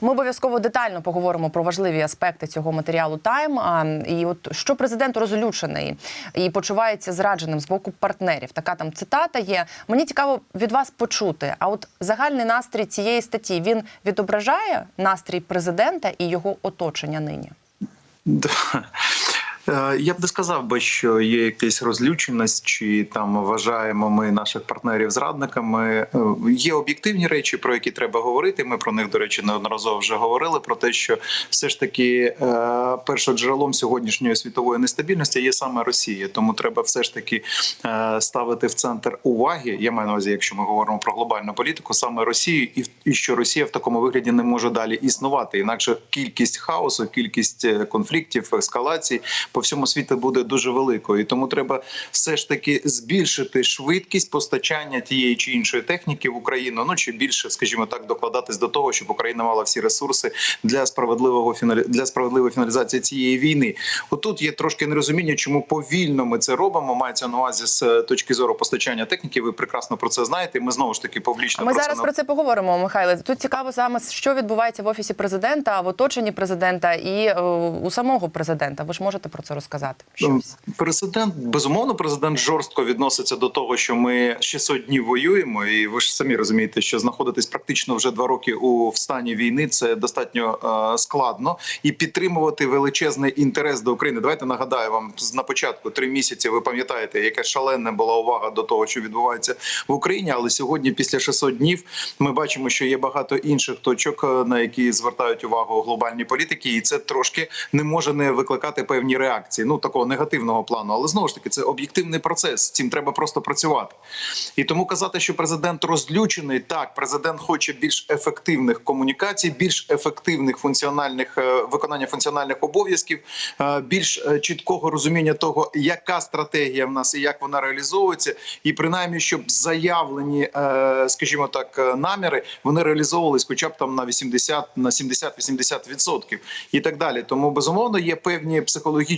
Ми обов'язково детально поговоримо про важливі аспекти цього матеріалу Тайм. І от що президент розлючений і почувається зрадженим з боку партнерів. Така там цитата є. Мені цікаво від вас почути. А от загальний настрій цієї статті він відображає настрій президента і його оточення нині. Е, Я б не сказав би, що є якась розлюченість, чи там вважаємо ми наших партнерів зрадниками. Е, Є об'єктивні речі, про які треба говорити. Ми про них, до речі, неодноразово вже говорили. Про те, що все ж таки е, першоджерелом сьогоднішньої світової нестабільності є саме Росія. Тому треба все ж таки ставити в центр уваги. Я маю на увазі, якщо ми говоримо про глобальну політику, саме Росію, і, що Росія в такому вигляді не може далі існувати. Інакше кількість хаосу, кількість конфліктів, ескалацій по всьому світу буде дуже великою. І тому треба все ж таки збільшити швидкість постачання тієї чи іншої техніки в Україну. Ну чи більше, скажімо так, докладатись до того, щоб Україна мала всі ресурси для справедливого фіналі... для справедливої фіналізації цієї війни. Отут є трошки нерозуміння, чому повільно ми це робимо. Мається на увазі з е, точки зору постачання техніки. Ви прекрасно про це знаєте. Ми знову ж таки публічно Ми про зараз це про це поговоримо, Михайле. Тут цікаво саме, що відбувається в офісі президента, в оточенні президента і е, у самого президента. Ви ж можете про це розказати? Ну, Щось. Президент безумовно, президент жорстко відноситься до того, що ми 600 днів воюємо, і ви ж самі розумієте, що знаходитись практично вже два роки у в стані війни це достатньо е, складно і підтримувати величезний інтерес до України. Давайте нагадаю вам на початку три місяці. Ви пам'ятаєте, яка шалена була увага до того, що відбувається в Україні. Але сьогодні, після 600 днів, ми бачимо, що є багато інших точок, е, на які звертають увагу глобальні політики, і це трошки не може не викликати певні реакції. Ну такого негативного плану, але знову ж таки це об'єктивний процес. З цим треба просто працювати. І тому казати, що президент розлючений, так президент хоче більш ефективних комунікацій, більш ефективних функціональних е, виконання функціональних обов'язків, е, більш е, чіткого розуміння того, яка стратегія в нас і як вона реалізовується, і принаймні, щоб заявлені, скажімо так, наміри вони реалізовувались, хоча б там на 80, на 70-80% відсотків і так далі. Тому безумовно є певні психологічні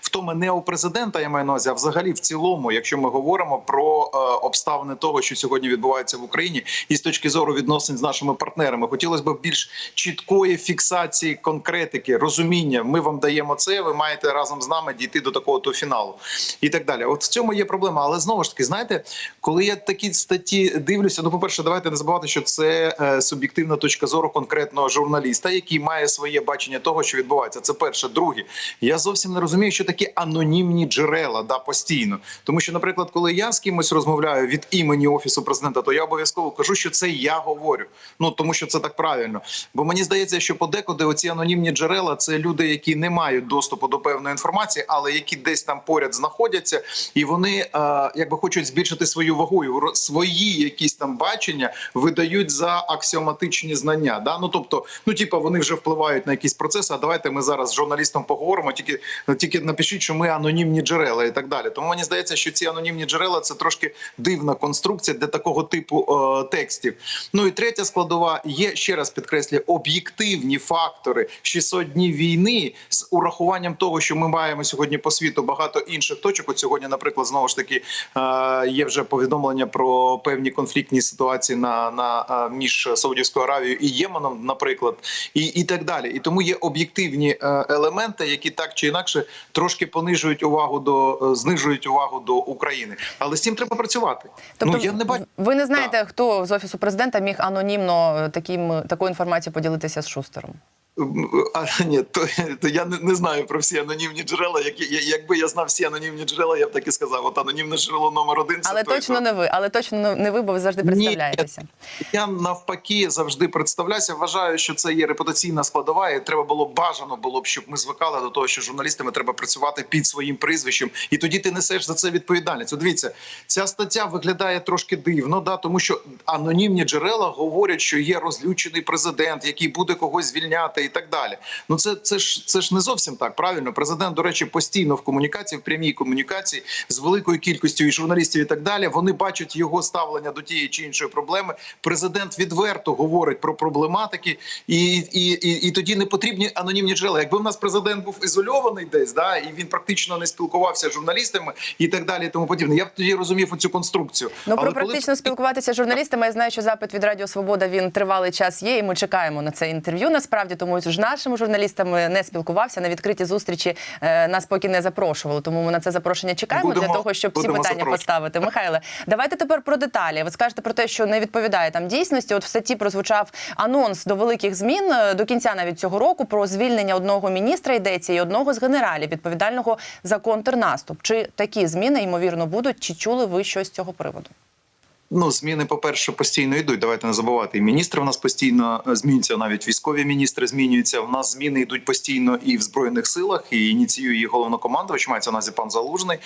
втоми не у президента, я маю на увазі, а взагалі в цілому, якщо ми говоримо про е, обставини того, що сьогодні відбувається в Україні, і з точки зору відносин з нашими партнерами, хотілося б більш чіткої фіксації конкретики, розуміння. Ми вам даємо це. Ви маєте разом з нами дійти до такого то фіналу і так далі. От в цьому є проблема. Але знову ж таки, знаєте, коли я такі статті дивлюся, ну по перше, давайте не забувати, що це е, суб'єктивна точка зору конкретного журналіста, який має своє бачення того, що відбувається. Це перше. Друге, я зовсім не розумію, що такі анонімні джерела да постійно. Тому що, наприклад, коли я з кимось розмовляю від імені офісу президента, то я обов'язково кажу, що це я говорю. Ну тому що це так правильно. Бо мені здається, що подекуди оці анонімні джерела це люди, які не мають доступу до певної інформації, але які десь там поряд знаходяться, і вони е, якби хочуть збільшити свою вагу, і свої якісь там бачення видають за аксіоматичні знання. Да? Ну тобто, ну типа вони вже впливають на якісь процеси. А давайте ми зараз з журналістом поговоримо. Тільки тільки напишіть, що ми анонімні джерела і так далі. Тому мені здається, що ці анонімні джерела це трошки дивна конструкція для такого типу е, текстів. Ну і третя складова є ще раз підкреслюю об'єктивні фактори 600 днів війни з урахуванням того, що ми маємо сьогодні по світу багато інших точок. От сьогодні, наприклад, знову ж таки е, є вже повідомлення про певні конфліктні ситуації на, на е, між Саудівською Аравією і Єменом, наприклад, і, і так далі. І тому є об'єктивні е, елементи, які так чи інакше трошки понижують увагу до е, знижують увагу до України. Але з цим треба працювати. Тобто, ну я не бачу. ви не знаєте, хто з офісу президента міг анонімно е, таким такою інформацією поділитися з Шустером? А ні, то, то я не, не знаю про всі анонімні джерела. Які я- якби я знав всі анонімні джерела, я б так і сказав. От анонімне джерело номер один. це Але той, точно хто- не ви, але точно не ви, бо ви завжди Ні, представляєтеся. Я навпаки завжди представляюся. Вважаю, що це є репутаційна складова, і треба було бажано було б, щоб ми звикали до того, що журналістами треба працювати під своїм прізвищем, і тоді ти несеш за це відповідальність. От Дивіться, ця стаття виглядає трошки дивно, да тому що анонімні джерела говорять, що є розлючений президент, який буде когось звільняти і так далі. Ну це це ж це ж не зовсім так. Правильно, президент, до речі, постійно в комунікації, в прямій комунікації з великою кількістю і журналістів, і так далі. Вони бачать його ставлення до тієї чи іншої проблеми. Президент відверто говорить про проблематики, і, і, і, і тоді не потрібні анонімні джерела. Якби в нас президент був ізольований десь, да і він практично не спілкувався з журналістами і так далі, і тому подібне. Я б тоді розумів оцю конструкцію. Ну Але про коли- практично спілкуватися з журналістами. Я знаю, що запит від Радіо Свобода він тривалий час є, і ми чекаємо на це інтерв'ю. Насправді, тому з нашими журналістами не спілкувався на відкриті зустрічі. е, Нас поки не запрошували. Тому ми на це запрошення чекаємо Будемо- для того, щоб ці питання запрошувати. поставити. Михайле, давайте тепер про деталі. Ви скажете про те, що не відповідає там дійсності. От в статті прозвучав анонс до великих змін е, до кінця навіть цього року про звільнення одного міністра йдеться і одного з генералів відповідального за контрнаступ. Чи такі зміни ймовірно будуть? Чи чули ви щось з цього приводу? Ну, зміни, по-перше, постійно йдуть. Давайте не забувати. І міністри в нас постійно е, змінюються. Навіть військові міністри змінюються. У нас зміни йдуть постійно і в збройних силах, і ініціює їх головнокомандувач, мається на увазі пан Залужний.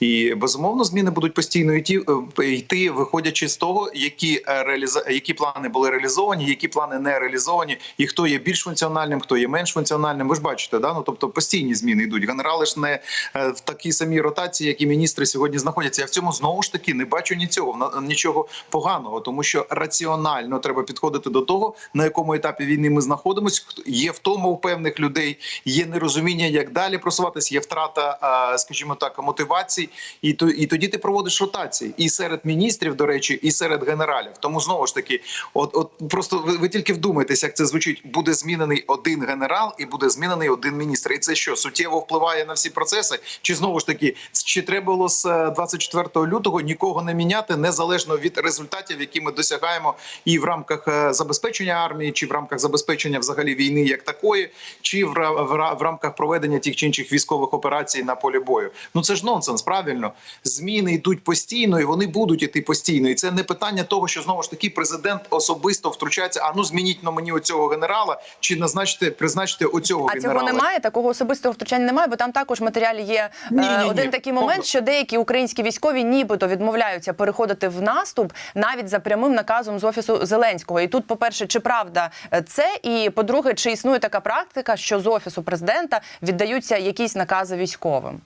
І безумовно, зміни будуть постійно йти, е, йти виходячи з того, які е, реаліза... які плани були реалізовані, які плани не реалізовані, і хто є більш функціональним, хто є менш функціональним. Ви ж бачите, да? ну тобто постійні зміни йдуть. Генерали ж не в такій самій ротації, як і міністри сьогодні знаходяться. Я в цьому знову ж таки не бачу нічого на- нічого поганого, тому що раціонально треба підходити до того, на якому етапі війни ми знаходимося. Є втома у певних людей, є нерозуміння, як далі просуватися, є втрата, скажімо так, мотивацій, і то і тоді ти проводиш ротації і серед міністрів, до речі, і серед генералів. Тому знову ж таки, от, от просто ви, ви тільки вдумайтесь, як це звучить. Буде змінений один генерал і буде змінений один міністр. І це що суттєво впливає на всі процеси? Чи знову ж таки, чи треба було з е, 24 лютого нікого не міняти незалежно від результатів, які ми досягаємо, і в рамках е, забезпечення армії, чи в рамках забезпечення взагалі війни як такої, чи в, рамках проведення тих чи інших військових операцій на полі бою? Ну це ж нонсенс, правильно? Зміни йдуть постійно, і вони будуть іти постійно. І це не питання того, що знову ж таки президент особисто втручається. А ну змініть на мені оцього генерала, чи назначте призначте оцього А генерала. цього немає, такого особистого втручання немає, бо там також в матеріалі є е, Ні-ні-ні. один такий момент, що деякі українські військові нібито відмовляються переходити в наступ навіть за прямим наказом з офісу Зеленського. І тут, по-перше, чи правда е, це? І по-друге, чи існує така практика, що з офісу президента віддаються якісь накази військовим?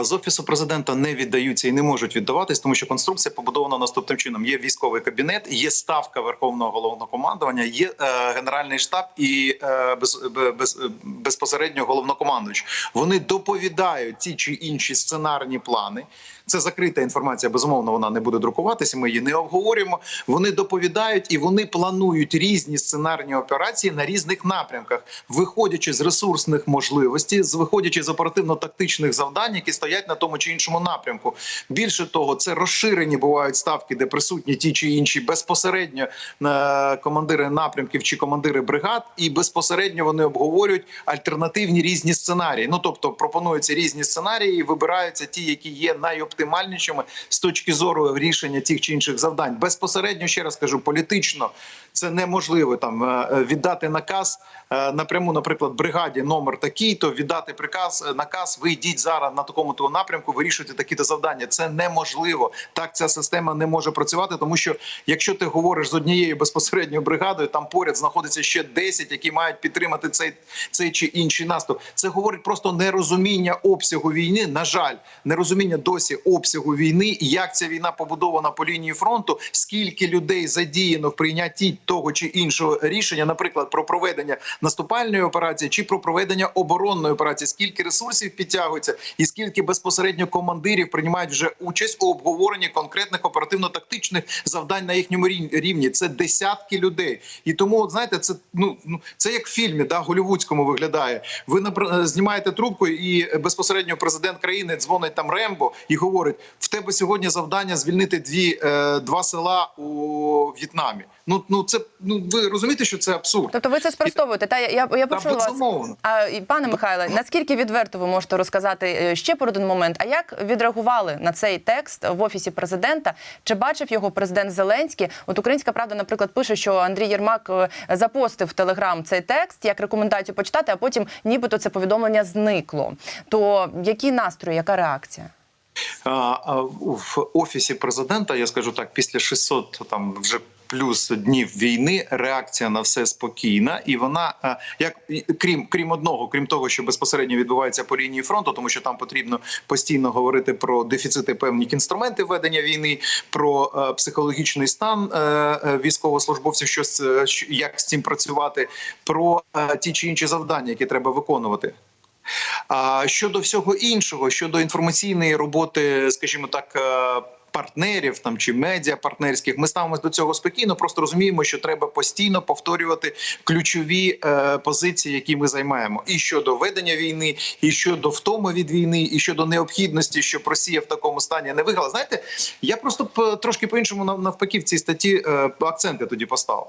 З офісу президента не віддаються і не можуть віддаватись, тому що конструкція побудована наступним чином: є військовий кабінет, є ставка верховного головнокомандування, є е, генеральний штаб і е, без, без, е, безпосередньо головнокомандуючий. Вони доповідають ті чи інші сценарні плани. Це закрита інформація. Безумовно, вона не буде друкуватися. Ми її не обговорюємо. Вони доповідають і вони планують різні сценарні операції на різних напрямках, виходячи з ресурсних можливостей, з виходячи з оперативно-тактичних завдань, які стоять на тому чи іншому напрямку. Більше того, це розширені бувають ставки, де присутні ті чи інші безпосередньо е, командири напрямків чи командири бригад, і безпосередньо вони обговорюють альтернативні різні сценарії. Ну тобто пропонуються різні сценарії, і вибираються ті, які є найоптимальнішими з точки зору рішення тих чи інших завдань. Безпосередньо ще раз кажу, політично це неможливо там е, е, віддати наказ е, напряму, наприклад, бригаді номер такий, то віддати приказ, наказ. Ви йдіть зараз на такому то напрямку, вирішуйте такі-то завдання. Це неможливо. Так ця система не може працювати, тому що якщо ти говориш з однією безпосередньо бригадою, там поряд знаходиться ще 10, які мають підтримати цей, цей чи інший наступ. Це говорить просто нерозуміння обсягу війни. На жаль, нерозуміння досі обсягу війни як ця війна побудована по лінії фронту, скільки людей задіяно в прийнятті того чи іншого рішення, наприклад, про проведення наступальної операції чи про проведення оборонної операції, скільки ресурсів підтягується, і скільки безпосередньо командирів приймають вже участь у обговоренні конкретних оперативно-тактичних завдань на їхньому рів- рівні. Це десятки людей, і тому знаєте, це ну ну це як в фільмі, да голівудському виглядає. Ви знімаєте трубку, і безпосередньо президент країни дзвонить там Рембо і говорить: в тебе сьогодні завдання звільнити дві е, два села у В'єтнамі. Ну ну це ну ви розумієте, що це абсурд. Тобто ви це спростовуєте? Та я, я, я почула вас. А і, пане Михайле, наскільки відверто ви можете розказати е, ще про один момент? А як відреагували на цей текст в офісі президента? Чи бачив його президент Зеленський? От Українська правда, наприклад, пише, що Андрій Єрмак е, запостив в Телеграм цей текст як рекомендацію почитати, а потім нібито це повідомлення зникло. То які настрої, яка реакція? В офісі президента, я скажу так, після 600 там вже плюс днів війни. Реакція на все спокійна, і вона е, як крім крім одного, крім того, що безпосередньо відбувається по лінії фронту, тому що там потрібно постійно говорити про дефіцити певних інструментів ведення війни, про е, психологічний стан е, військовослужбовців, що як з цим працювати, про ті чи інші завдання, які треба виконувати. А щодо всього іншого, щодо інформаційної роботи, скажімо так. Е, Партнерів там чи медіа партнерських, ми ставимося до цього спокійно. Просто розуміємо, що треба постійно повторювати ключові е, позиції, які ми займаємо, і щодо ведення війни, і щодо втоми від війни, і щодо необхідності, щоб Росія в такому стані не виграла. Знаєте, я просто п- трошки по іншому навпаки в цій статті е, акценти тоді поставив.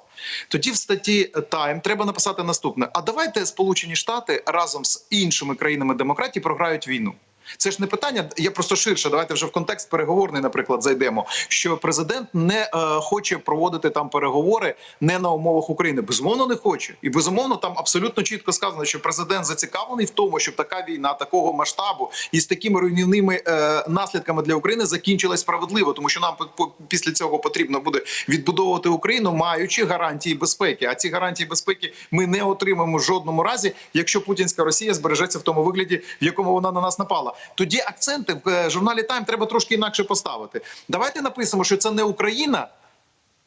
Тоді в статті Тайм треба написати наступне: а давайте Сполучені Штати разом з іншими країнами демократії програють війну. Це ж не питання. Я просто ширше. Давайте вже в контекст переговорний, наприклад, зайдемо. Що президент не е, хоче проводити там переговори не на умовах України. Безумовно, не хоче, і безумовно там абсолютно чітко сказано, що президент зацікавлений в тому, щоб така війна такого масштабу і з такими руйнівними е, наслідками для України закінчилась справедливо, тому що нам після цього потрібно буде відбудовувати Україну, маючи гарантії безпеки. А ці гарантії безпеки ми не отримаємо в жодному разі, якщо путінська Росія збережеться в тому вигляді, в якому вона на нас напала. Тоді акценти в е, журналі Тайм треба трошки інакше поставити. Давайте напишемо, що це не Україна.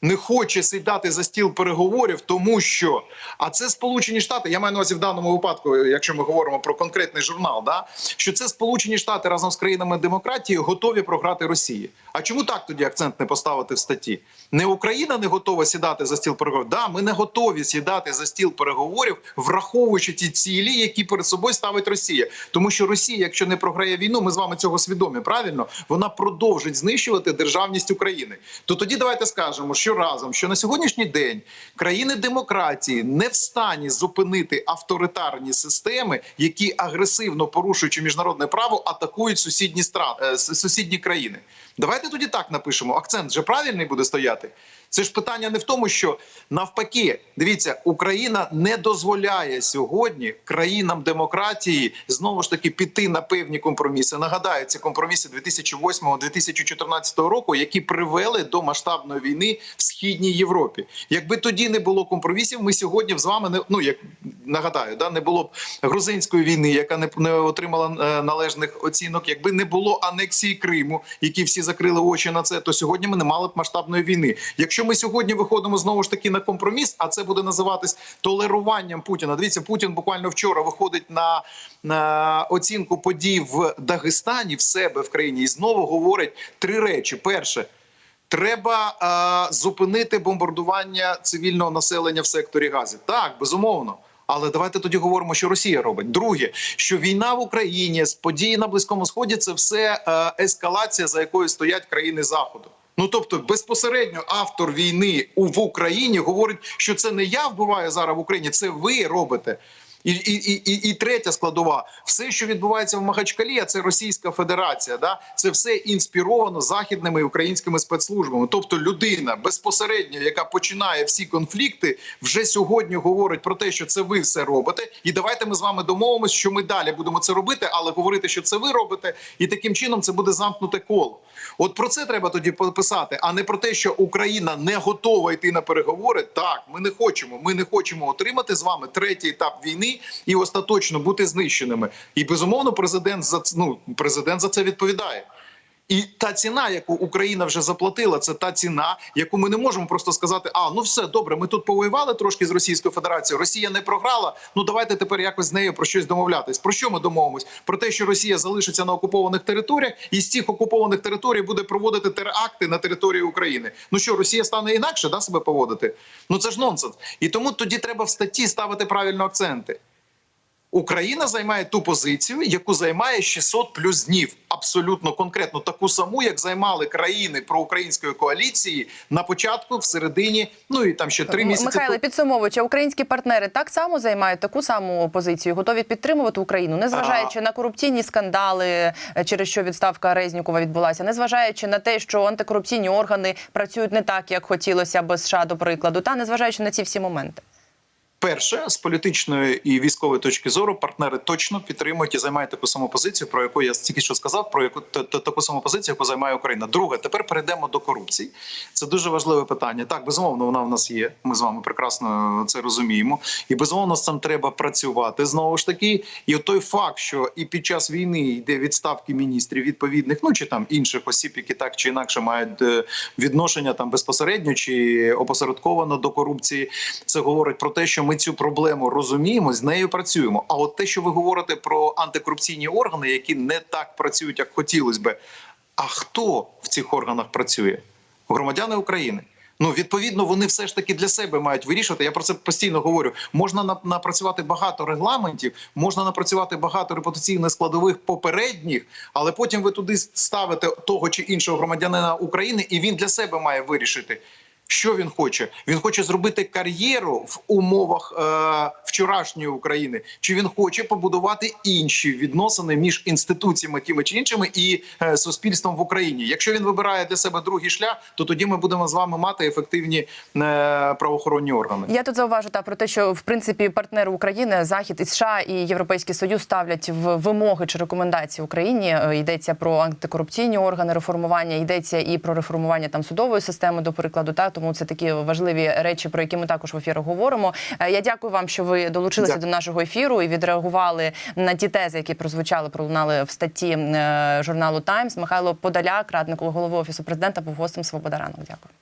Не хоче сідати за стіл переговорів, тому що а це Сполучені Штати. Я маю на увазі в даному випадку, якщо ми говоримо про конкретний журнал, да що це Сполучені Штати разом з країнами демократії готові програти Росії. А чому так тоді акцент не поставити в статті? Не Україна не готова сідати за стіл переговорів. Да, ми не готові сідати за стіл переговорів, враховуючи ті цілі, які перед собою ставить Росія. Тому що Росія, якщо не програє війну, ми з вами цього свідомі. Правильно, вона продовжить знищувати державність України. То тоді давайте скажемо, що разом, що на сьогоднішній день країни демократії не в стані зупинити авторитарні системи, які агресивно порушуючи міжнародне право, атакують сусідні страни е, сусідні країни. Давайте тоді так напишемо. Акцент же правильний буде стояти. Це ж питання не в тому, що навпаки, дивіться, Україна не дозволяє сьогодні країнам демократії знову ж таки піти на певні компроміси. Нагадаю, ці компроміси 2008-2014 року, які привели до масштабної війни в східній Європі. Якби тоді не було компромісів, ми сьогодні з вами не ну як нагадаю, да не було б грузинської війни, яка не, не отримала е, належних оцінок. Якби не було анексії Криму, які всі закрили очі на це, то сьогодні ми не мали б масштабної війни. Якщо ми сьогодні виходимо знову ж таки на компроміс, а це буде називатись толеруванням Путіна. Дивіться, Путін буквально вчора виходить на, на оцінку подій в Дагестані в себе в країні і знову говорить три речі: перше. Треба е, зупинити бомбардування цивільного населення в секторі Гази. Так, безумовно. Але давайте тоді говоримо, що Росія робить. Друге, що війна в Україні з події на близькому сході це все е, ескалація, за якою стоять країни Заходу. Ну тобто, безпосередньо автор війни в Україні говорить, що це не я вбиваю зараз в Україні, це ви робите. І, і, і, і, третя складова, все, що відбувається в Махачкалі, а це Російська Федерація. Да, це все інспіровано західними українськими спецслужбами. Тобто, людина безпосередньо, яка починає всі конфлікти, вже сьогодні говорить про те, що це ви все робите. І давайте ми з вами домовимося, що ми далі будемо це робити, але говорити, що це ви робите, і таким чином це буде замкнуте коло. От про це треба тоді писати, а не про те, що Україна не готова йти на переговори. Так, ми не хочемо. Ми не хочемо отримати з вами третій етап війни і остаточно бути знищеними. І безумовно, президент за ну, президент за це відповідає. І та ціна, яку Україна вже заплатила, це та ціна, яку ми не можемо просто сказати: а ну все добре, ми тут повоювали трошки з Російською Федерацією. Росія не програла. Ну давайте тепер якось з нею про щось домовлятись. Про що ми домовимось? Про те, що Росія залишиться на окупованих територіях, і з цих окупованих територій буде проводити теракти на території України. Ну що, Росія стане інакше да себе поводити? Ну це ж нонсенс. І тому тоді треба в статті ставити правильно акценти. Україна займає ту позицію, яку займає 600 плюс днів, абсолютно конкретно таку саму, як займали країни проукраїнської коаліції на початку, в середині, ну і там ще три місяці. Михайле, підсумовуючи, українські партнери так само займають таку саму позицію, готові підтримувати Україну, незважаючи на корупційні скандали, е, через що відставка Резнікова відбулася, незважаючи на те, що антикорупційні органи працюють не так, як хотілося би США, до прикладу, та незважаючи на ці всі моменти. Перше, з політичної і військової точки зору, партнери точно підтримують і займають таку саму позицію, про яку я тільки що сказав, про яку та- та- таку саму позицію, яку займає Україна. Друге, тепер перейдемо до корупції. Це дуже важливе питання. Так, безумовно, вона в нас є. Ми з вами прекрасно це розуміємо. І безумовно з цим треба працювати знову ж таки. І той факт, що і під час війни йде відставки міністрів відповідних, ну чи там інших осіб, які так чи інакше мають е, відношення там безпосередньо чи опосередковано до корупції. Це говорить про те, що ми цю проблему розуміємо, з нею працюємо. А от те, що ви говорите про антикорупційні органи, які не так працюють, як хотілося би. А хто в цих органах працює? Громадяни України. Ну, відповідно, вони все ж таки для себе мають вирішувати. Я про це постійно говорю. Можна на- напрацювати багато регламентів, можна напрацювати багато репутаційних складових попередніх, але потім ви туди ставите того чи іншого громадянина України, і він для себе має вирішити. Що він хоче? Він хоче зробити кар'єру в умовах е, вчорашньої України, чи він хоче побудувати інші відносини між інституціями тими чи іншими і е, суспільством в Україні. Якщо він вибирає для себе другий шлях, то тоді ми будемо з вами мати ефективні е, правоохоронні органи. Я тут зауважу та про те, що в принципі партнери України, Захід і США і Європейський Союз ставлять в вимоги чи рекомендації Україні. Е, Йдеться про антикорупційні органи реформування, йдеться і про реформування там судової системи, до прикладу. Та тому це такі важливі речі, про які ми також в ефірах говоримо. Е, Я дякую вам, що ви долучилися Дякую. до нашого ефіру і відреагували на ті тези, які прозвучали, пролунали в статті е, журналу Таймс. Михайло Подоляк, радник голови офісу президента, був гостем Свобода ранок. Дякую.